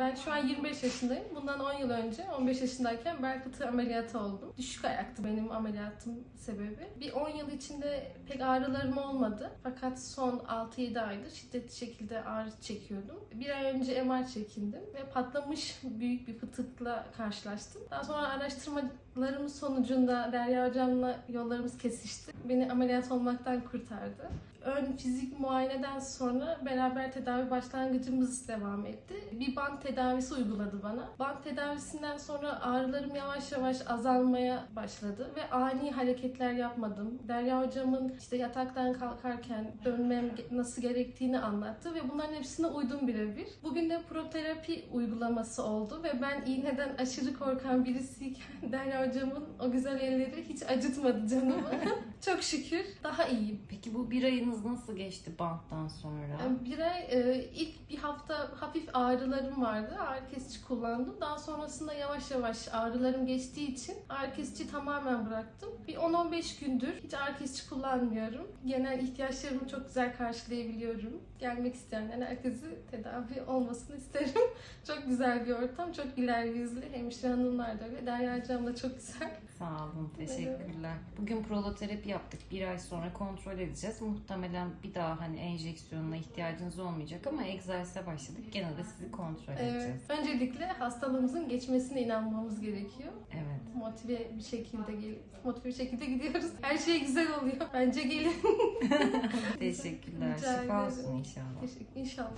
Ben şu an 25 yaşındayım. Bundan 10 yıl önce 15 yaşındayken bel fıtığı ameliyatı oldum. Düşük ayaktı benim ameliyatım sebebi. Bir 10 yıl içinde pek ağrılarım olmadı. Fakat son 6-7 aydır şiddetli şekilde ağrı çekiyordum. Bir ay önce MR çekindim ve patlamış büyük bir fıtıkla karşılaştım. Daha sonra araştırmalarımız sonucunda Derya Hocam'la yollarımız kesişti. Beni ameliyat olmaktan kurtardı. Ön fizik muayeneden sonra beraber tedavi başlangıcımız devam etti. Bir band tedavisi uyguladı bana. Band tedavisinden sonra ağrılarım yavaş yavaş azalmaya başladı ve ani hareketler yapmadım. Derya hocamın işte yataktan kalkarken dönmem nasıl gerektiğini anlattı ve bunların hepsine uydum birebir. Bugün de proterapi uygulaması oldu ve ben iğneden aşırı korkan birisiyken Derya hocamın o güzel elleri hiç acıtmadı canımı. Çok şükür daha iyiyim. Peki bu bir ayınız nasıl geçti banttan sonra? Yani Bir ay e, ilk bir hafta hafif ağrılarım vardı. Ağrı kesici kullandım. Daha sonrasında yavaş yavaş ağrılarım geçtiği için ağrı kesici tamamen bıraktım. Bir 10-15 gündür hiç ağrı kesici kullanmıyorum. Genel ihtiyaçlarımı çok güzel karşılayabiliyorum. Gelmek isteyenler herkesi tedavi olmasını isterim. çok güzel bir ortam. Çok güler yüzlü. Hemşire hanımlar da öyle. Derya Hocam da çok güzel. Sağ olun, teşekkürler. Bugün proloterapi yaptık. Bir ay sonra kontrol edeceğiz. Muhtemelen bir daha hani enjeksiyonuna ihtiyacınız olmayacak ama egzersize başladık. Gene de sizi kontrol edeceğiz. Evet. Öncelikle hastalığımızın geçmesine inanmamız gerekiyor. Evet. motive bir şekilde gelip motive bir şekilde gidiyoruz. Her şey güzel oluyor. Bence gelin. Teşekkürler. Rica Şifa ederim. olsun inşallah. Teşekkür inşallah.